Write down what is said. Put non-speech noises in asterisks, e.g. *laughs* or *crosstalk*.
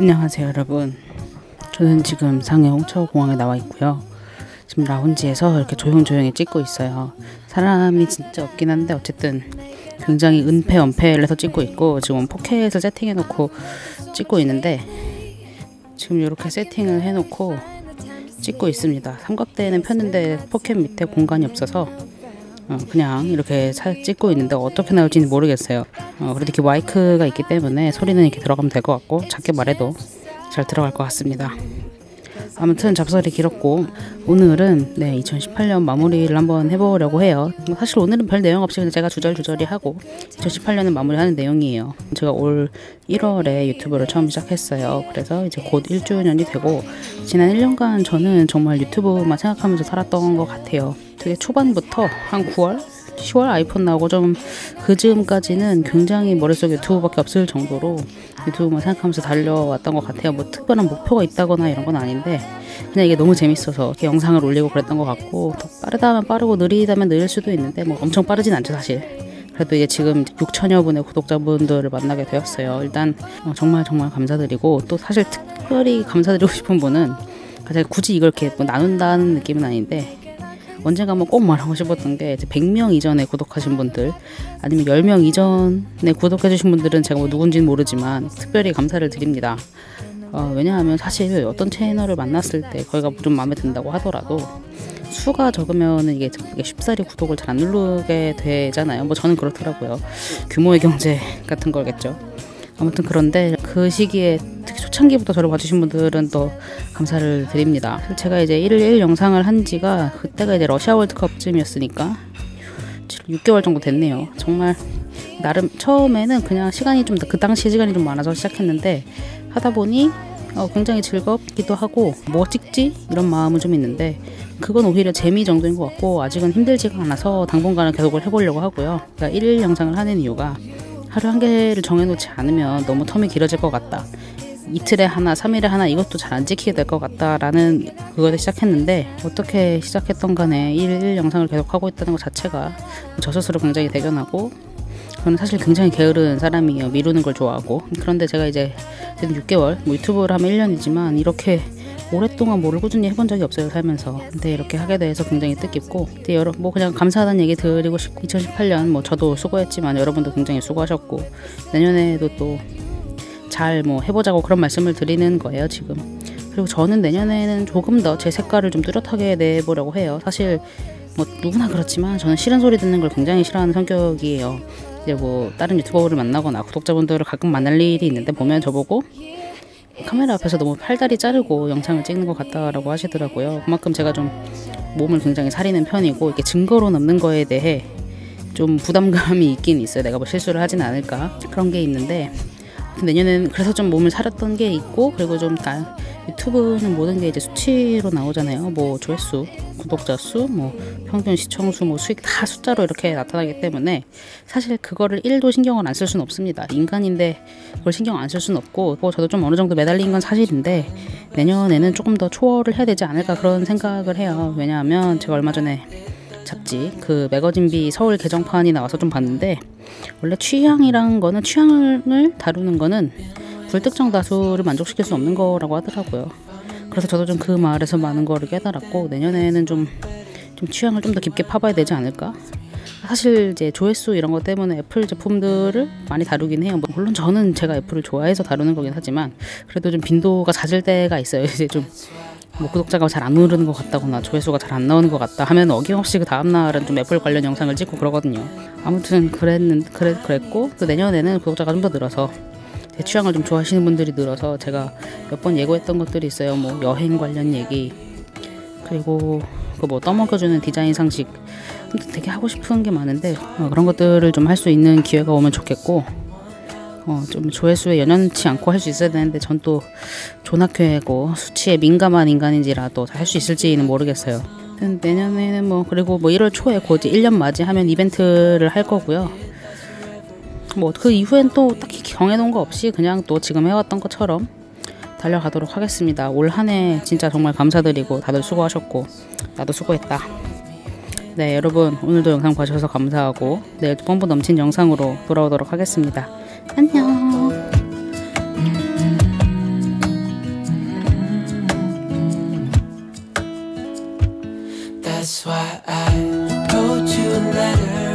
안녕하세요 여러분. 저는 지금 상해 홍천공항에 나와 있고요. 지금 라운지에서 이렇게 조용조용히 찍고 있어요. 사람이 진짜 없긴 한데 어쨌든 굉장히 은폐언폐를 해서 찍고 있고 지금 포켓을 세팅해 놓고 찍고 있는데 지금 이렇게 세팅을 해 놓고 찍고 있습니다. 삼각대는 폈는데 포켓 밑에 공간이 없어서 어, 그냥 이렇게 살 찍고 있는데 어떻게 나올지는 모르겠어요. 어, 그래도 이렇게 마이크가 있기 때문에 소리는 이렇게 들어가면 될 것 같고 작게 말해도 잘 들어갈 것 같습니다. 아무튼 잡설이 길었고 오늘은 네 2018년 마무리를 한번 해보려고 해요. 사실 오늘은 별 내용 없이 제가 주절주절이 하고 2018년은 마무리하는 내용이에요. 제가 올 1월에 유튜브를 처음 시작했어요. 그래서 이제 곧 1주년이 되고 지난 1년간 저는 정말 유튜브만 생각하면서 살았던 것 같아요. 되게 초반부터 한 9월 10월 아이폰 나오고 좀 그 즈음까지는 굉장히 머릿속에 유튜브밖에 없을 정도로 유튜브만 생각하면서 달려왔던 것 같아요. 뭐 특별한 목표가 있다거나 이런 건 아닌데 그냥 이게 너무 재밌어서 이렇게 영상을 올리고 그랬던 것 같고 더 빠르다면 빠르고 느리다면 느릴 수도 있는데 뭐 엄청 빠르진 않죠 사실. 그래도 이게 지금 6천여 분의 구독자분들을 만나게 되었어요. 일단 어, 정말 정말 감사드리고 또 사실 특별히 감사드리고 싶은 분은 제가 굳이 이걸 이렇게 뭐 나눈다는 느낌은 아닌데 언젠가 한번 꼭 말하고 싶었던 게 이제 100명 이전에 구독하신 분들 아니면 10명 이전에 구독해주신 분들은 제가 뭐 누군지는 모르지만 특별히 감사를 드립니다. 어, 왜냐하면 사실 어떤 채널을 만났을 때 거기가 좀 마음에 든다고 하더라도 수가 적으면 이게 쉽사리 구독을 잘 안 누르게 되잖아요. 뭐 저는 그렇더라고요. 규모의 경제 같은 거겠죠. 아무튼 그런데 그 시기에 초창기부터 저를 봐주신 분들은 또 감사를 드립니다. 제가 이제 1일 1 영상을 한 지가 그때가 이제 러시아 월드컵쯤이었으니까 6개월 정도 됐네요. 정말 나름 처음에는 그냥 시간이 좀 그 당시 시간이 좀 많아서 시작했는데 하다 보니 어, 굉장히 즐겁기도 하고 뭐 찍지 이런 마음은 좀 있는데 그건 오히려 재미 정도인 것 같고 아직은 힘들지가 않아서 당분간은 계속을 해보려고 하고요. 그러니까 1일 영상을 하는 이유가 하루 한 개를 정해놓지 않으면 너무 텀이 길어질 것 같다. 이틀에 하나, 3일에 하나 이것도 잘 안 지키게 될 것 같다라는 그거를 시작했는데 어떻게 시작했던 간에 1일 영상을 계속 하고 있다는 것 자체가 저 스스로 굉장히 대견하고 저는 사실 굉장히 게으른 사람이에요. 미루는 걸 좋아하고. 그런데 제가 이제 6개월, 뭐 유튜브를 하면 1년이지만 이렇게 오랫동안 뭐를 꾸준히 해본 적이 없어요 살면서 근데 이렇게 하게 돼서 굉장히 뜻깊고 근데 여러 뭐 그냥 감사하다는 얘기 드리고 싶고 2018년 뭐 저도 수고했지만 여러분도 굉장히 수고하셨고 내년에도 또 잘 뭐 해보자고 그런 말씀을 드리는 거예요 지금 그리고 저는 내년에는 조금 더 제 색깔을 좀 뚜렷하게 내보려고 해요 사실 뭐 누구나 그렇지만 저는 싫은 소리 듣는 걸 굉장히 싫어하는 성격이에요 이제 뭐 다른 유튜버를 만나거나 구독자분들을 가끔 만날 일이 있는데 보면 저보고 카메라 앞에서 너무 팔다리 자르고 영상을 찍는 것 같다라고 하시더라고요. 그만큼 제가 좀 몸을 굉장히 사리는 편이고 이렇게 증거로 남는 거에 대해 좀 부담감이 있긴 있어요. 내가 뭐 실수를 하진 않을까 그런 게 있는데 내년에는 그래서 좀 몸을 사렸던 게 있고 그리고 좀 다 유튜브는 모든 게 이제 수치로 나오잖아요. 뭐 조회수, 구독자 수, 뭐 평균 시청 수, 뭐 수익 다 숫자로 이렇게 나타나기 때문에 사실 그거를 1도 신경을 안 쓸 수는 없습니다. 인간인데 그걸 신경 안 쓸 수는 없고 뭐 저도 좀 어느 정도 매달린 건 사실인데 내년에는 조금 더 초월을 해야 되지 않을까 그런 생각을 해요. 왜냐하면 제가 얼마 전에 잡지 그 매거진비 서울 개정판이 나와서 좀 봤는데 원래 취향이란 거는 취향을 다루는 거는 불특정 다수를 만족시킬 수 없는 거라고 하더라고요. 그래서 저도 좀 그 말에서 많은 거를 깨달았고 내년에는 좀, 좀 취향을 좀 더 깊게 파봐야 되지 않을까? 사실 이제 조회수 이런 것 때문에 애플 제품들을 많이 다루긴 해요. 물론 저는 제가 애플을 좋아해서 다루는 거긴 하지만 그래도 좀 빈도가 잦을 때가 있어요. *laughs* 이제 좀 뭐 구독자가 잘 안 오르는 것 같다거나 조회수가 잘 안 나오는 것 같다 하면 어김없이 그 다음 날은 좀 애플 관련 영상을 찍고 그러거든요. 아무튼 그랬는 그래 그랬고 또 내년에는 구독자가 좀 더 늘어서 제 취향을 좀 좋아하시는 분들이 늘어서 제가 몇 번 예고했던 것들이 있어요. 뭐 여행 관련 얘기 그리고 그 뭐 떠먹여주는 디자인 상식 되게 하고 싶은 게 많은데 어, 그런 것들을 좀 할 수 있는 기회가 오면 좋겠고 어, 좀 조회수에 연연치 않고 할 수 있어야 되는데 전 또 존학회고 수치에 민감한 인간인지라 도할 수 있을지는 모르겠어요. 내년에는 뭐 그리고 뭐 1월 초에 곧 1년 맞이하면 이벤트를 할 거고요. 뭐 그 이후엔 또 딱히 정해놓은 거 없이 그냥 또 지금 해왔던 것처럼 달려가도록 하겠습니다. 올 한 해 진짜 정말 감사드리고 다들 수고하셨고 나도 수고했다. 네 여러분 오늘도 영상 봐주셔서 감사하고 내일 pom프 넘친 영상으로 돌아오도록 하겠습니다. 안녕. That's why I wrote you a letter.